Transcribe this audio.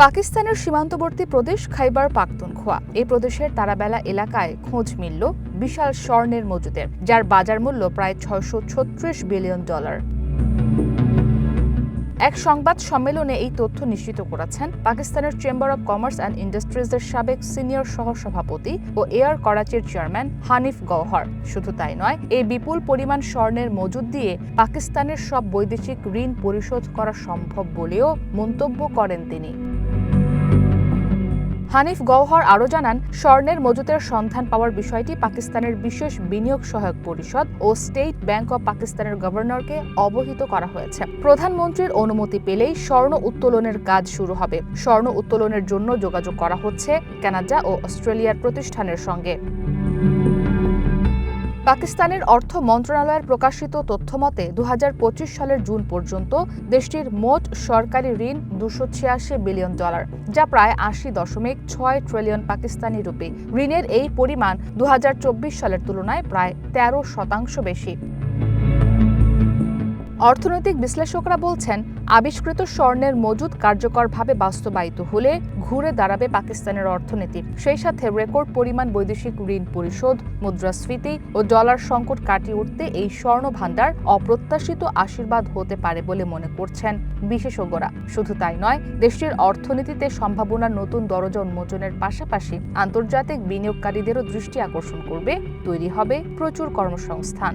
পাকিস্তানের সীমান্তবর্তী প্রদেশ খাইবার পাখতুনখোয়া এই প্রদেশের তারাবেলা এলাকায় খোঁজ মিলল বিশাল স্বর্ণের মজুদের, যার বাজার মূল্য প্রায় ছয়শো ছত্রিশ বিলিয়ন ডলার। এক সংবাদ সম্মেলনে এই তথ্য নিশ্চিত করেছেন পাকিস্তানের চেম্বার অব কমার্স অ্যান্ড ইন্ডাস্ট্রিজের সাবেক সিনিয়র সহসভাপতি ও এয়ার করাচির চেয়ারম্যান হানিফ গওহর। শুধু তাই নয়, এই বিপুল পরিমাণ স্বর্ণের মজুদ দিয়ে পাকিস্তানের সব বৈদেশিক ঋণ পরিশোধ করা সম্ভব বলেও মন্তব্য করেন তিনি। হানিফ গওহর আরও জানান, স্বর্ণের মজুতের সন্ধান পাওয়ার বিষয়টি পাকিস্তানের বিশেষ বিনিয়োগ সহায়ক পরিষদ ও স্টেট ব্যাংক অব পাকিস্তানের গভর্নরকে অবহিত করা হয়েছে। প্রধানমন্ত্রীর অনুমতি পেলেই স্বর্ণ উত্তোলনের কাজ শুরু হবে। স্বর্ণ উত্তোলনের জন্য যোগাযোগ করা হচ্ছে কানাডা ও অস্ট্রেলিয়ার প্রতিষ্ঠানের সঙ্গে। পাকিস্তানের অর্থ মন্ত্রণালয়ের প্রকাশিত তথ্যমতে দু হাজার পঁচিশ সালের জুন পর্যন্ত দেশটির মোট সরকারি ঋণ দুশো ছিয়াশি বিলিয়ন ডলার, যা প্রায় আশি দশমিক ছয় ট্রিলিয়ন পাকিস্তানি রুপি। ঋণের এই পরিমাণ দু হাজার চব্বিশ সালের তুলনায় প্রায় তেরো শতাংশ বেশি। অর্থনৈতিক বিশ্লেষকরা বলছেন, আবিষ্কৃত স্বর্ণের মজুদ কার্যকরভাবে বাস্তবায়িত হলে ঘুরে দাঁড়াবে পাকিস্তানের অর্থনীতি। সেই সাথে রেকর্ড পরিমাণ বৈদেশিক ঋণ পরিশোধ, মুদ্রাস্ফীতি ও ডলার সংকট কাটিয়ে উঠতে এই স্বর্ণ ভাণ্ডার অপ্রত্যাশিত আশীর্বাদ হতে পারে বলে মনে করছেন বিশেষজ্ঞরা। শুধু তাই নয়, দেশটির অর্থনীতিতে সম্ভাবনার নতুন দরজা উন্মোচনের পাশাপাশি আন্তর্জাতিক বিনিয়োগকারীদেরও দৃষ্টি আকর্ষণ করবে, তৈরি হবে প্রচুর কর্মসংস্থান।